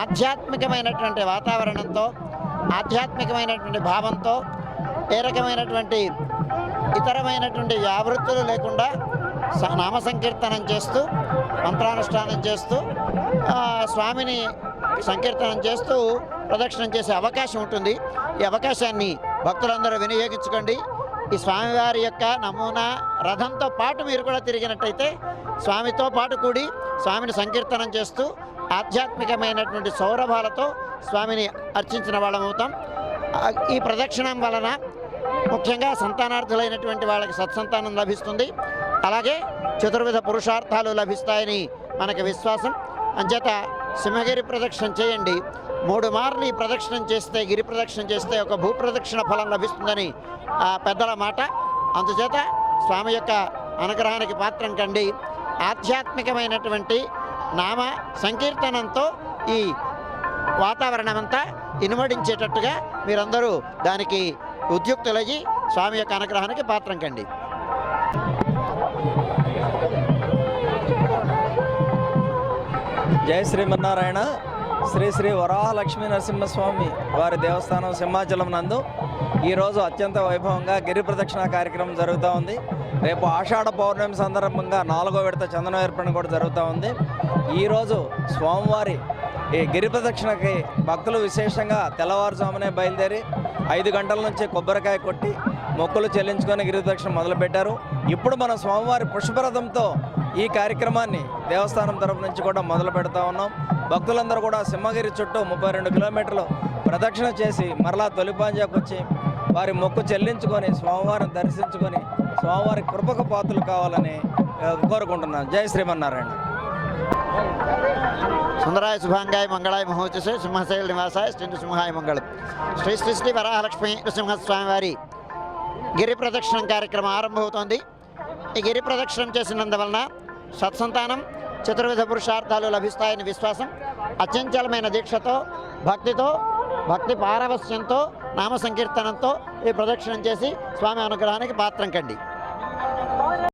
ఆధ్యాత్మికమైనటువంటి వాతావరణంతో ఆధ్యాత్మికమైనటువంటి భావంతో ఏ రకమైనటువంటి ఇతరమైనటువంటి వ్యావృత్తులు లేకుండా నామ సంకీర్తనం చేస్తూ మంత్రానుష్ఠానం చేస్తూ స్వామిని సంకీర్తనం చేస్తూ ప్రదక్షిణం చేసే అవకాశం ఉంటుంది. ఈ అవకాశాన్ని భక్తులందరూ వినియోగించుకోండి. ఈ స్వామివారి యొక్క నమూనా రథంతో పాటు మీరు కూడా తిరిగినట్టయితే స్వామితో పాటు కూడి స్వామిని సంకీర్తనం చేస్తూ ఆధ్యాత్మికమైనటువంటి సౌరభాలతో స్వామిని అర్చించిన వాళ్ళమవుతాం ఈ ప్రదక్షిణం వలన ముఖ్యంగా సంతానార్థులైనటువంటి వాళ్ళకి సత్సంతానం లభిస్తుంది. అలాగే చతుర్విధ పురుషార్థాలు లభిస్తాయని మనకి విశ్వాసం. అంచేత సింహగిరి ప్రదక్షిణ చేయండి. మూడు మార్లు ఈ ప్రదక్షిణం చేస్తే గిరి ప్రదక్షిణ చేస్తే ఒక భూ ప్రదక్షిణ ఫలం లభిస్తుందని ఆ పెద్దల మాట. అందుచేత స్వామి యొక్క అనుగ్రహానికి పాత్రం కండి. ఆధ్యాత్మికమైనటువంటి నామ సంకీర్తనంతో ఈ వాతావరణం అంతా ఇనుమడించేటట్టుగా మీరందరూ దానికి ఉద్యుక్తులయ్యి స్వామి యొక్క అనుగ్రహానికి పాత్రం కండి. జయ శ్రీమన్నారాయణ. శ్రీ శ్రీ వరాహలక్ష్మీ నరసింహస్వామి వారి దేవస్థానం సింహాచలం నందు ఈరోజు అత్యంత వైభవంగా గిరి ప్రదక్షిణ కార్యక్రమం జరుగుతూ ఉంది. రేపు ఆషాఢ పౌర్ణమి సందర్భంగా నాలుగో విడత చందనం ఏర్పడిన కూడా జరుగుతూ ఉంది. ఈరోజు స్వామివారి ఈ గిరి ప్రదక్షిణకి భక్తులు విశేషంగా తెల్లవారుజామునే బయలుదేరి ఐదు గంటల నుంచి కొబ్బరికాయ కొట్టి మొక్కులు చెల్లించుకొని గిరి ప్రదక్షిణ మొదలుపెట్టారు. ఇప్పుడు మనం స్వామివారి పుష్పరథంతో ఈ కార్యక్రమాన్ని దేవస్థానం తరపు నుంచి కూడా మొదలు పెడతా ఉన్నాం. భక్తులందరూ కూడా సింహగిరి చుట్టూ ముప్పై రెండు కిలోమీటర్లు ప్రదక్షిణ చేసి మరలా తొలిపాంజాకు వచ్చి వారి మొక్కు చెల్లించుకొని స్వామివారిని దర్శించుకొని స్వామివారి కృపకు పాత్రలు కావాలని కోరుకుంటున్నాను. జై శ్రీమన్నారాయణ. సుందరాయ శుభాంగాయ మంగళాయ మహోత్సవ సింహశైల నివాసాయ శ్రీ సింహాయ మంగళం. శ్రీ శ్రీ శ్రీ వరాహలక్ష్మి నృసింహస్వామి వారి గిరి ప్రదక్షిణం కార్యక్రమం ఆరంభమవుతోంది. ఈ గిరి ప్రదక్షిణం చేసినందువలన సత్సంతానం చతుర్విధ పురుషార్థాలు లభిస్తాయని విశ్వాసం అచంచలమైన దీక్షతో భక్తితో భక్తి పారవస్యంతో నామ సంకీర్తనంతో ఈ ప్రదక్షిణం చేసి స్వామి అనుగ్రహానికి పాత్రం కండి.